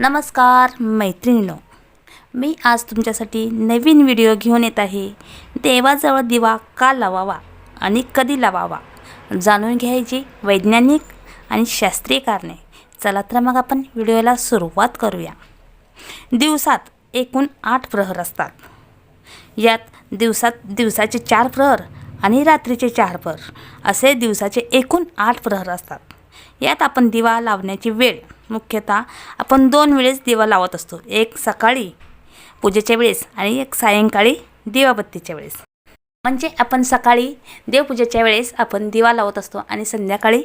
नमस्कार मैत्रिणीनो. मी आज तुमच्यासाठी नवीन व्हिडिओ घेऊन येत आहे. देवाजवळ दिवा का लावावा आणि कधी लावावा? जाणून घ्यायची वैज्ञानिक आणि शास्त्रीय कारणे. चला तर मग आपण व्हिडिओला सुरुवात करूया. दिवसात एकूण आठ प्रहर असतात. यात दिवसात दिवसाचे चार प्रहर आणि रात्रीचे चार प्रहर असे दिवसाचे एकूण आठ प्रहर असतात. यात आपण दिवा लावण्याची वेळ मुख्यतः आपण दोन वेळेस दिवा लावत असतो. एक सकाळी पूजेच्या वेळेस आणि एक सायंकाळी दिवाबत्तीच्या वेळेस. म्हणजे आपण सकाळी देवपूजेच्या वेळेस आपण दिवा लावत असतो आणि संध्याकाळी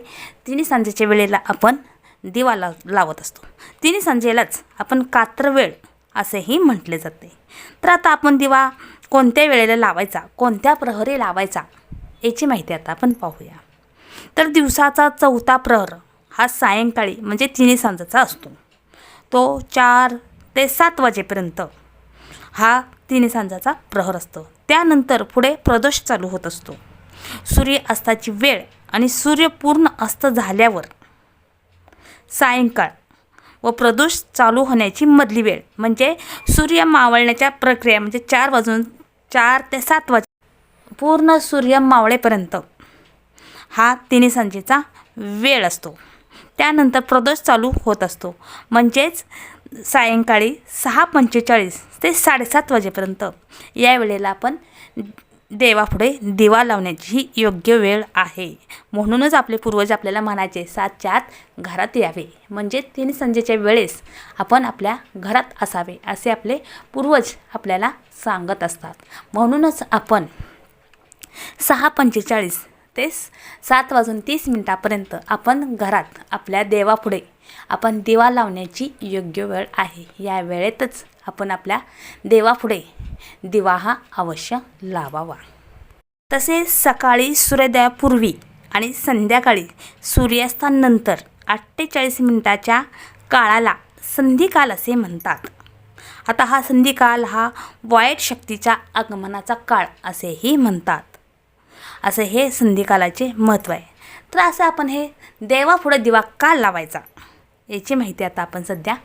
तिन्ही सांजेच्या वेळेला आपण दिवा लाव लावत असतो. तिन्ही सांजेलाच आपण कात्रवेळ असेही म्हटले जाते. तर आता आपण दिवा कोणत्या वेळेला लावायचा कोणत्या प्रहरी लावायचा याची माहिती आता आपण पाहूया. तर दिवसाचा चौथा प्रहर हा सायंकाळी म्हणजे तिन्ही सांजाचा असतो. तो चार ते सात वाजेपर्यंत हा तिन्ही सांजाचा प्रहर असतो. त्यानंतर पुढे प्रदोष चालू होत असतो. सूर्यास्ताची वेळ आणि सूर्य पूर्ण अस्त झाल्यावर सायंकाळ व प्रदोष चालू होण्याची मधली वेळ म्हणजे सूर्य मावळण्याच्या प्रक्रिया म्हणजे चार वाजून चार ते सात वाजे पूर्ण सूर्य मावळेपर्यंत हा तिन्ही सांजेचा वेळ असतो. त्यानंतर प्रदोष चालू होत असतो. म्हणजेच सायंकाळी सहा पंचेचाळीस ते साडेसात वाजेपर्यंत. या वेळेला आपण देवापुढे दिवा लावण्याची ही योग्य वेळ आहे. म्हणूनच आपले पूर्वज आपल्याला म्हणायचे सातच्या आत घरात यावे. म्हणजे तीन संजेच्या वेळेस आपण आपल्या घरात असावे असे आपले पूर्वज आपल्याला सांगत असतात. म्हणूनच आपण सहा पंचेचाळीस ते सात वाजून तीस मिनटापर्यंत आपण घरात आपल्या देवापुढे आपण दिवा लावण्याची योग्य वेळ आहे. या वेळेतच आपण आपल्या देवापुढे दिवा हा अवश्य लावावा. तसेच सकाळी सूर्योदयापूर्वी आणि संध्याकाळी सूर्यास्तानंतर अठ्ठेचाळीस मिनिटाच्या काळाला संधिकाल असे म्हणतात. आता हा संधिकाल हा वाईट शक्तीच्या आगमनाचा काळ असेही म्हणतात. असं हे संधिकालाचे महत्त्व आहे. तर असं आपण हे देवापुढे दिवा का लावायचा? याची माहिती आता आपण सध्या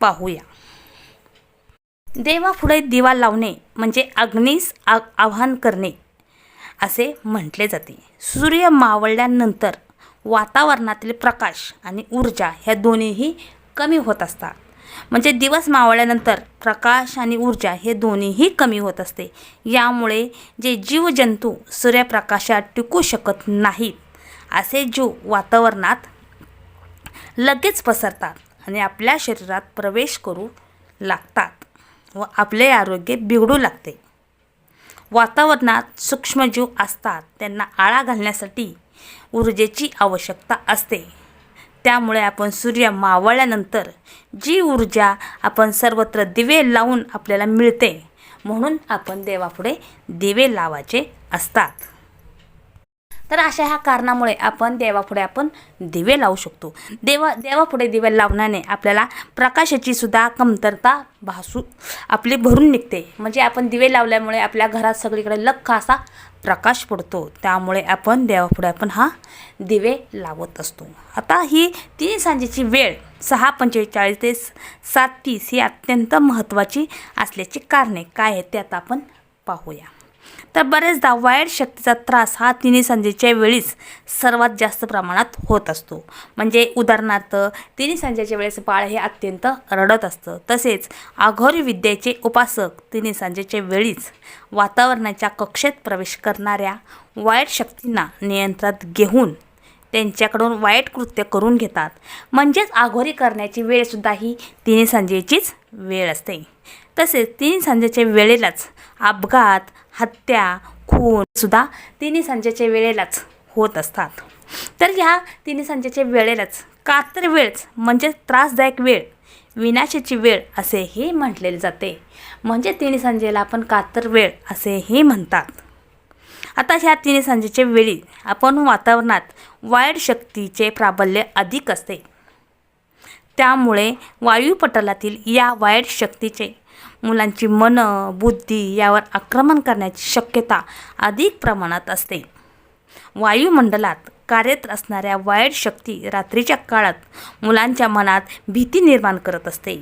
पाहूया. देवापुढे दिवा लावणे म्हणजे अग्नीस आ आव्हान करणे असे म्हटले जाते. सूर्य मावळल्यानंतर वातावरणातील प्रकाश आणि ऊर्जा ह्या दोन्हीही कमी होत असतात. म्हणजे दिवस मावळल्यानंतर प्रकाश आणि ऊर्जा हे दोन्हीही कमी होत असते. यामुळे जे जीवजंतू सूर्यप्रकाशात टिकू शकत नाहीत असे जीव वातावरणात लगेच पसरतात आणि आपल्या शरीरात प्रवेश करू लागतात व आपले आरोग्य बिघडू लागते. वातावरणात सूक्ष्मजीव असतात त्यांना आळा घालण्यासाठी ऊर्जेची आवश्यकता असते. त्यामुळे आपण सूर्य मावळल्यानंतर जी ऊर्जा आपण सर्वत्र दिवे लावून आपल्याला मिळते म्हणून आपण देवापुढे दिवे लावायचे असतात. तर अशा ह्या कारणामुळे आपण देवापुढे आपण दिवे लावू शकतो. देवा देवापुढे दिवे लावण्याने आपल्याला प्रकाशाची सुद्धा कमतरता भासू आपली भरून निघते. म्हणजे आपण दिवे लावल्यामुळे आपल्या घरात सगळीकडे लख असा प्रकाश पडतो. त्यामुळे आपण देवापुढे आपण हा दिवे लावत असतो. आता ही तीन सांजेची वेळ सहा पंचेचाळीस ते सात तीस ही अत्यंत महत्त्वाची असल्याची कारणे काय आहेत ते आता आपण पाहूया. तर बरेचदा वाईट शक्तीचा त्रास हा तिन्ही संजेच्या वेळीच सर्वात जास्त प्रमाणात होत असतो. म्हणजे उदाहरणार्थ तिन्ही संध्याच्या वेळेस बाळ हे अत्यंत रडत असतं. तसेच आघोरी विद्येचे उपासक तिन्ही सांजेच्या वेळीच वातावरणाच्या कक्षेत प्रवेश करणाऱ्या वाईट शक्तींना नियंत्रणात घेऊन त्यांच्याकडून वाईट कृत्य करून घेतात. म्हणजेच आघोरी करण्याची वेळसुद्धा ही तिन्ही संजेचीच वेळ असते. तसेच तीन संजेच्या वेळेलाच अपघात हत्या खून सुद्धा तिन्ही सांजेच्या वेळेलाच होत असतात. तर ह्या तिन्ही संजेच्या वेळेलाच कातर वेळच म्हणजे त्रासदायक वेळ विनाशाची वेळ असेही म्हटलेले जाते. म्हणजे तिन्ही संजेला आपण कातर वेळ असेही म्हणतात. आता ह्या तिन्ही संजेच्या वेळी आपण वातावरणात वाईट शक्तीचे प्राबल्य अधिक असते. त्यामुळे वायुपटलातील या वाईट शक्तीचे मुलांची मन बुद्धी यावर आक्रमण करण्याची शक्यता अधिक प्रमाणात असते. वायुमंडलात कार्यरत असणाऱ्या वाईट शक्ती रात्रीच्या काळात मुलांच्या मनात भीती निर्माण करत असते.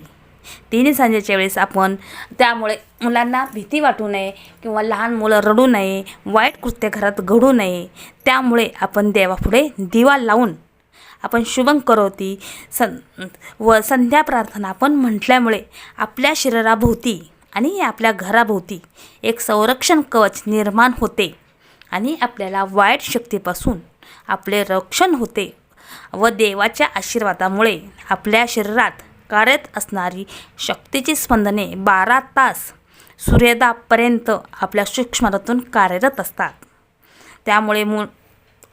तिन्ही सांजेच्या वेळेस आपण त्यामुळे मुलांना भीती वाटू नये किंवा लहान मुलं रडू नये वाईट कृत्य घरात घडू नये त्यामुळे आपण देवापुढे दिवा लावून आपण शुभं करोती सं व संध्या प्रार्थना पण म्हटल्यामुळे आपल्या शरीराभोवती आणि आपल्या घराभोवती एक संरक्षण कवच निर्माण होते आणि आपल्याला वाईट शक्तीपासून आपले रक्षण होते व देवाच्या आशीर्वादामुळे आपल्या शरीरात कार्यरत असणारी शक्तीची स्पंदने बारा तास सूर्यदापर्यंत आपल्या सूक्ष्मतातून कार्यरत असतात. त्यामुळे मु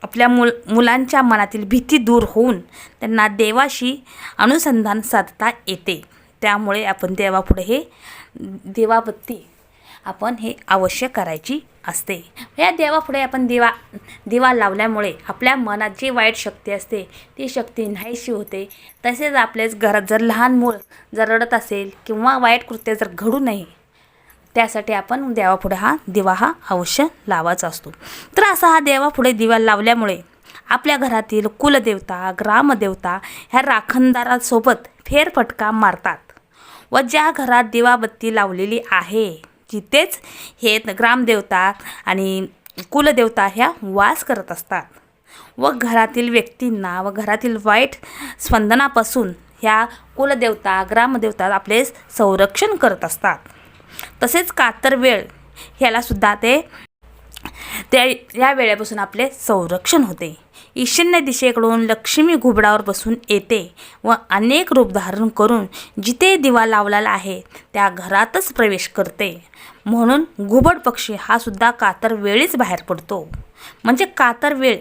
आपल्या मुल मुलांच्या मनातील भीती दूर होऊन त्यांना देवाशी अनुसंधान साधता येते. त्यामुळे आपण देवापुढे हे देवाबत्ती आपण हे अवश्य करायची असते. या देवापुढे आपण दिवा दिवा लावल्यामुळे आपल्या मनात जी वाईट शक्ती असते ती शक्ती नाहीशी होते. तसेच आपल्याच घरात जर लहान मूल जर रडत असेल किंवा वाईट कृत्य जर घडू नये त्यासाठी आपण देवापुढे हा दिवा हा अवश्य लावायचा असतो. तर असा हा देवापुढे दिवा लावल्यामुळे आपल्या घरातील कुलदेवता ग्रामदेवता ह्या राखणदारासोबत फेरफटका मारतात व ज्या घरात दिवाबत्ती लावलेली आहे तिथेच हे ग्रामदेवता आणि कुलदेवता ह्या वास करत असतात व घरातील व्यक्तींना व घरातील वाईट स्पंदनापासून ह्या कुलदेवता ग्रामदेवता आपले संरक्षण करत असतात. तसेच कातर वेळ ह्यालासुद्धा ते त्या या वेळेपासून आपले संरक्षण होते. ईशान्य दिशेकडून लक्ष्मी घुबडावर बसून येते व अनेक रूप धारण करून जिथे दिवा लावलेला आहे त्या घरातच प्रवेश करते. म्हणून घुबड पक्षी हा सुद्धा कातर वेळीच बाहेर पडतो. म्हणजे कातर वेळ.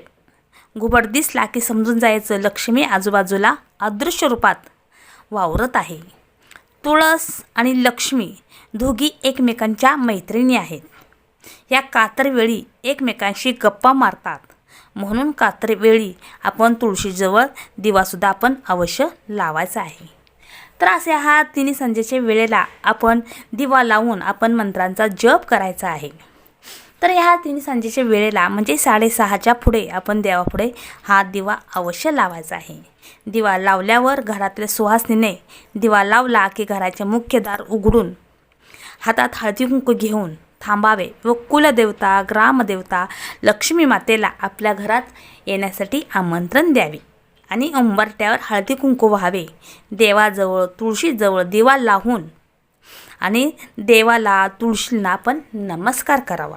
घुबड दिसला की समजून जायचं लक्ष्मी आजूबाजूला अदृश्य रूपात वावरत आहे. तुळस आणि लक्ष्मी दोघी एकमेकांच्या मैत्रिणी आहेत. या कातरवेळी एकमेकांशी गप्पा मारतात. म्हणून कातरवेळी आपण तुळशीजवळ दिवासुद्धा आपण अवश्य लावायचा आहे. तर असे हा तिन्ही संजेच्या वेळेला आपण दिवा लावून आपण मंत्रांचा जप करायचा आहे. तर ह्या तिन्ही सांजेच्या वेळेला म्हणजे साडेसहाच्या पुढे आपण देवापुढे हा दिवा अवश्य लावायचा आहे. दिवा लावल्यावर घरातल्या सुहासनीने दिवा लावला की घराचे मुख्य दार उघडून हातात हळदी कुंकू घेऊन थांबावे व कुलदेवता ग्रामदेवता लक्ष्मी मातेला आपल्या घरात येण्यासाठी आमंत्रण द्यावे आणि उंबरट्यावर हळदी कुंकू व्हावे. देवाजवळ तुळशीजवळ दिवा लावून आणि देवाला तुळशीला आपण नमस्कार करावा.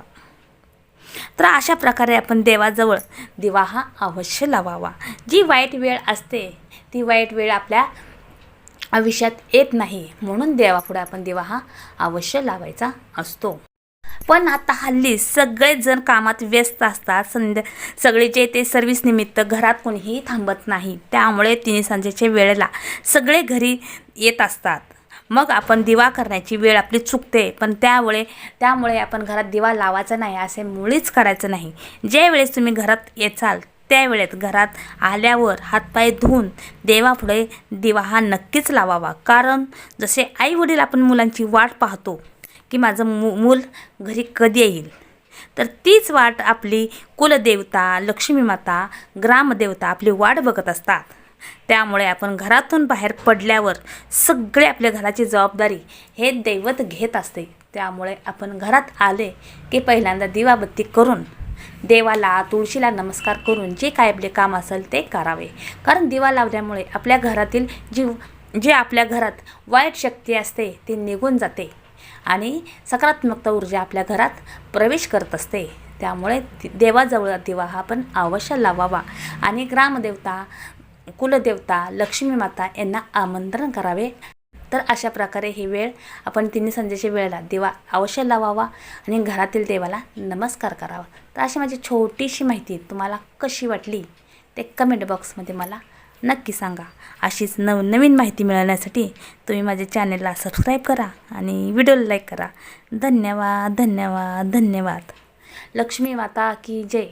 तर अशा प्रकारे आपण देवाजवळ दिवा हा अवश्य लावावा. जी वाईट वेळ असते ती वाईट वेळ आपल्या आयुष्यात येत नाही. म्हणून देवापुढे आपण दिवा हा अवश्य लावायचा असतो. पण आता हल्ली सगळेच जण कामात व्यस्त असतात. संध्या सगळेचे ते सर्व्हिस निमित्त घरात कोणीही थांबत नाही. त्यामुळे तिने सांजेच्या वेळेला सगळे घरी येत असतात. मग आपण दिवा करण्याची वेळ आपली चुकते. पण त्यामुळे त्यामुळे आपण घरात दिवा लावायचा नाही असे मुळीच करायचं नाही. ज्या वेळेस तुम्ही घरात येचाल त्यावेळेत घरात आल्यावर हातपाय धुवून देवापुढे दिवा हा नक्कीच लावावा. कारण जसे आई वडील आपण मुलांची वाट पाहतो की माझं मु मूल घरी कधी येईल? तर तीच वाट आपली कुलदेवता लक्ष्मी माता ग्रामदेवता आपली वाट बघत असतात. त्यामुळे आपण घरातून बाहेर पडल्यावर सगळे आपल्या घराची जबाबदारी हे दैवत घेत असते. त्यामुळे आपण घरात आले की पहिल्यांदा दिवाबत्ती करून देवाला तुळशीला नमस्कार करून जे काय आपले काम असेल ते करावे. कारण दिवा लावल्यामुळे आपल्या घरातील जी जे आपल्या घरात वाईट शक्ती असते ती निघून जाते आणि सकारात्मकता ऊर्जा आपल्या घरात प्रवेश करत असते. त्यामुळे देवाजवळ दिवा हा पण अवश्य लावावा आणि ग्रामदेवता कुलदेवता लक्ष्मी माता यांना आमंत्रण करावे. तर अशा प्रकारे ही वेळ आपण तिन्ही संध्याच्या वेळेला दिवा अवश्य लावावा आणि घरातील देवाला नमस्कार करावा. तर अशी माझी छोटीशी माहिती तुम्हाला कशी वाटली ते कमेंट बॉक्समध्ये मला नक्की सांगा. अशीच नवनवीन माहिती मिळवण्यासाठी तुम्ही माझ्या चॅनलला सबस्क्राईब करा आणि व्हिडिओला लाईक करा. धन्यवाद धन्यवाद धन्यवाद. लक्ष्मी माता की जय.